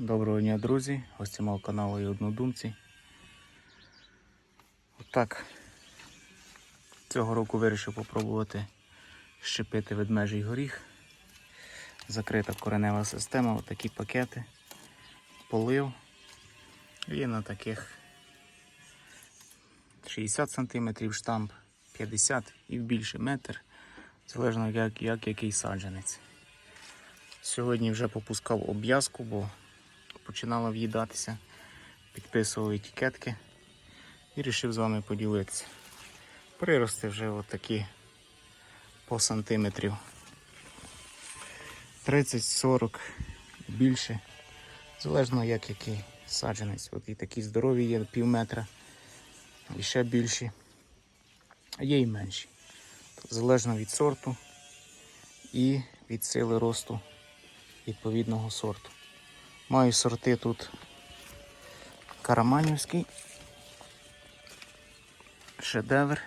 Доброго дня, друзі, гості мого каналу і однодумці. Отак. Цього року вирішив попробувати щепити ведмежий горіх. Закрита коренева система, отакі пакети, полив. І на таких 60 см штамп, 50 і більше метр, залежно як, як який саджанець. Сьогодні вже попускав обв'язку, бо починала в'їдатися. Підписував етикетки і вирішив з вами поділитися. Прирости вже отакі по сантиметрів. 30-40 більше. Залежно як який саджанець. От і такі здорові є пів метра, і ще більші. А є і менші. Залежно від сорту і від сили росту відповідного сорту. Маю сорти тут Караманівський, шедевр.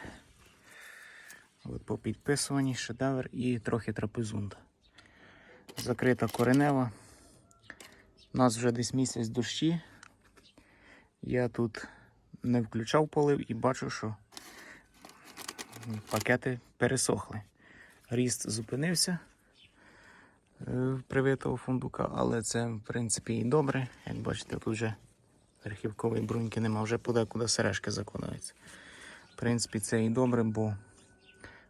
От по підписуванні шедевр і трохи трапезунда. Закрита коренева. У нас вже десь місяць дощі. Я тут не включав полив і бачу, що пакети пересохли. Ріст зупинився привитого фундука, але це в принципі і добре. Як бачите, тут вже верхівкової бруньки нема, вже подекуди сережки закладаються. В принципі, це і добре, бо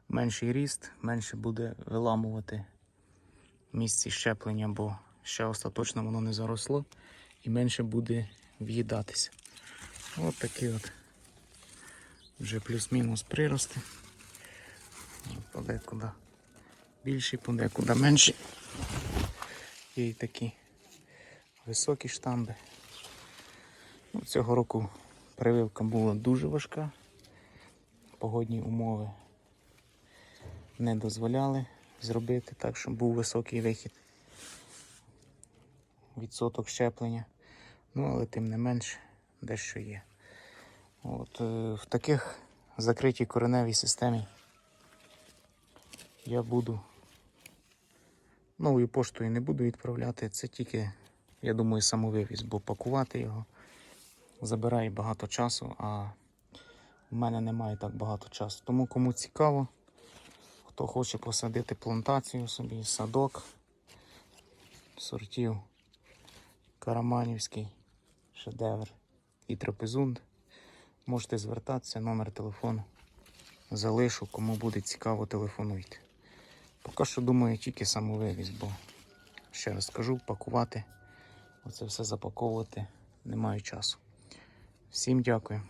менший ріст, менше буде виламувати місці щеплення, бо ще остаточно воно не заросло і менше буде в'їдатися. От такі от вже плюс-мінус прирости. Подекуди більші, подекуди менші. Є і такі високі штамби. Ну, цього року прививка була дуже важка. Погодні умови не дозволяли зробити так, щоб був високий вихід. Відсоток щеплення. Ну, але тим не менш дещо є. От, е, в таких закритій кореневій системі я буду новою поштою не буду відправляти. Це тільки, я думаю, самовивіз, бо пакувати його забирає багато часу, а в мене немає так багато часу. Тому кому цікаво, хто хоче посадити плантацію собі, садок, сортів Караманівський, шедевр і трапезунд, можете звертатися, номер телефону залишу, кому буде цікаво, телефонуйте. Поки що думаю тільки самовивіз, бо ще раз скажу, пакувати, оце все запаковувати немає часу. Всім дякую.